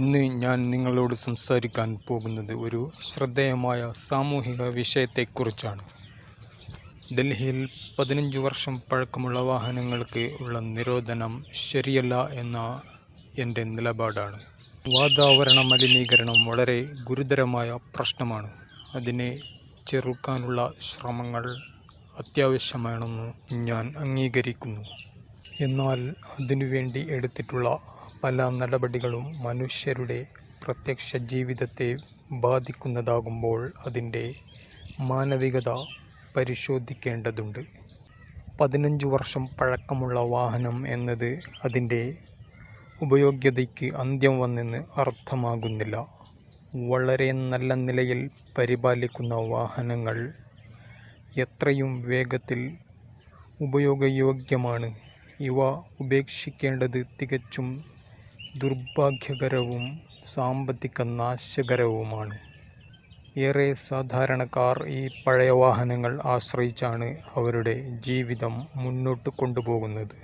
ഇന്ന് ഞാൻ നിങ്ങളോട് സംസാരിക്കാൻ പോകുന്നത് ഒരു ശ്രദ്ധേയമായ സാമൂഹിക വിഷയത്തെക്കുറിച്ചാണ്. ഡൽഹിയിൽ പതിനഞ്ച് വർഷം പഴക്കമുള്ള വാഹനങ്ങൾക്ക് ഉള്ള നിരോധനം ശരിയല്ല എന്ന എന്റെ നിലപാടാണ്. വാതാവരണ മലിനീകരണം വളരെ ഗുരുതരമായ പ്രശ്നമാണ്. അതിനെ ചെറുക്കാനുള്ള ശ്രമങ്ങൾ അത്യാവശ്യമാണെന്ന് ഞാൻ അംഗീകരിക്കുന്നു. എന്നാൽ അതിനുവേണ്ടി എടുത്തിട്ടുള്ള പല നടപടികളും മനുഷ്യരുടെ പ്രത്യക്ഷ ജീവിതത്തെ ബാധിക്കുന്നതാകുമ്പോൾ അതിന്റെ മാനവികത പരിശോധിക്കേണ്ടതുണ്ട്. പതിനഞ്ച് വർഷം പഴക്കമുള്ള വാഹനം എന്നത് അതിന്റെ ഉപയോഗ്യതയ്ക്ക് അന്ത്യം വന്നെന്ന് അർത്ഥമാകുന്നില്ല. വളരെ നല്ല നിലയിൽ പരിപാലിക്കുന്ന വാഹനങ്ങൾ എത്രയും വേഗത്തിൽ ഉപയോഗയോഗ്യമാണ്. ഇവ ഉപേക്ഷിക്കേണ്ടത് തികച്ചും ദുർഭാഗ്യകരവും സാമ്പത്തിക നാശകരവുമാണ്. ഏറെ സാധാരണക്കാർ ഈ പഴയ വാഹനങ്ങൾ ആശ്രയിച്ചാണ് അവരുടെ ജീവിതം മുന്നോട്ട് കൊണ്ടുപോകുന്നത്.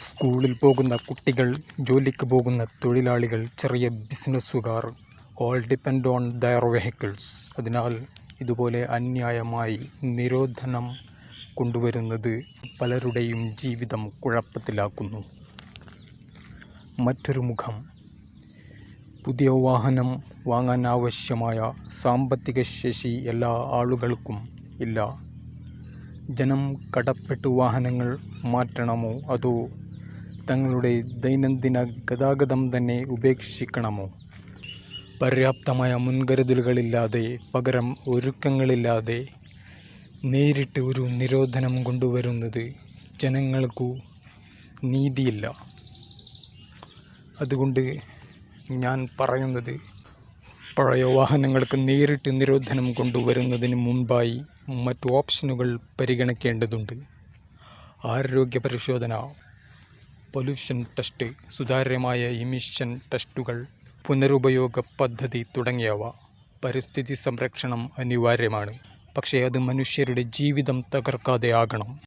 സ്കൂളിൽ പോകുന്ന കുട്ടികൾ ജോലിക്ക് പോകുന്ന തൊഴിലാളികൾ ചെറിയ ബിസിനസ്സുകാർ all depend on their vehicles അതിനാൽ ഇതുപോലെ അന്യായമായി നിരോധനം കൊണ്ടുവരുന്നത് പലരുടെയും ജീവിതം കുഴപ്പത്തിലാക്കുന്നു. മറ്റൊരു മുഖം. പുതിയ വാഹനം വാങ്ങാൻ ആവശ്യമായ സാമ്പത്തിക ശേഷി എല്ലാ ആളുകൾക്കും ഇല്ല. ജനം കടപ്പെട്ട് വാഹനങ്ങൾ മാറ്റണമോ? അതോ തങ്ങളുടെ ദൈനംദിന ഗതാഗതം തന്നെ ഉപേക്ഷിക്കണമോ? പര്യാപ്തമായ മുൻകരുതലുകളില്ലാതെ പകരം ഒരുക്കങ്ങളില്ലാതെ നേരിട്ട് ഒരു നിരോധനം കൊണ്ടുവരുന്നത് ജനങ്ങൾക്കു നീതിയില്ല. അതുകൊണ്ട് ഞാൻ പറയുന്നത് പഴയ വാഹനങ്ങൾക്ക് നേരിട്ട് നിരോധനം കൊണ്ടുവരുന്നതിന് മുൻപായി മറ്റു ഓപ്ഷനുകൾ പരിഗണിക്കേണ്ടതുണ്ട്. ആരോഗ്യ പരിശോധന പൊല്യൂഷൻ ടെസ്റ്റ് സുതാര്യമായ ഇമിഷൻ ടെസ്റ്റുകൾ പുനരുപയോഗ പദ്ധതി തുടങ്ങിയവ പരിസ്ഥിതി സംരക്ഷണം അനിവാര്യമാണ്. പക്ഷേ അത് മനുഷ്യരുടെ ജീവിതം തകർക്കാതെ ആകണം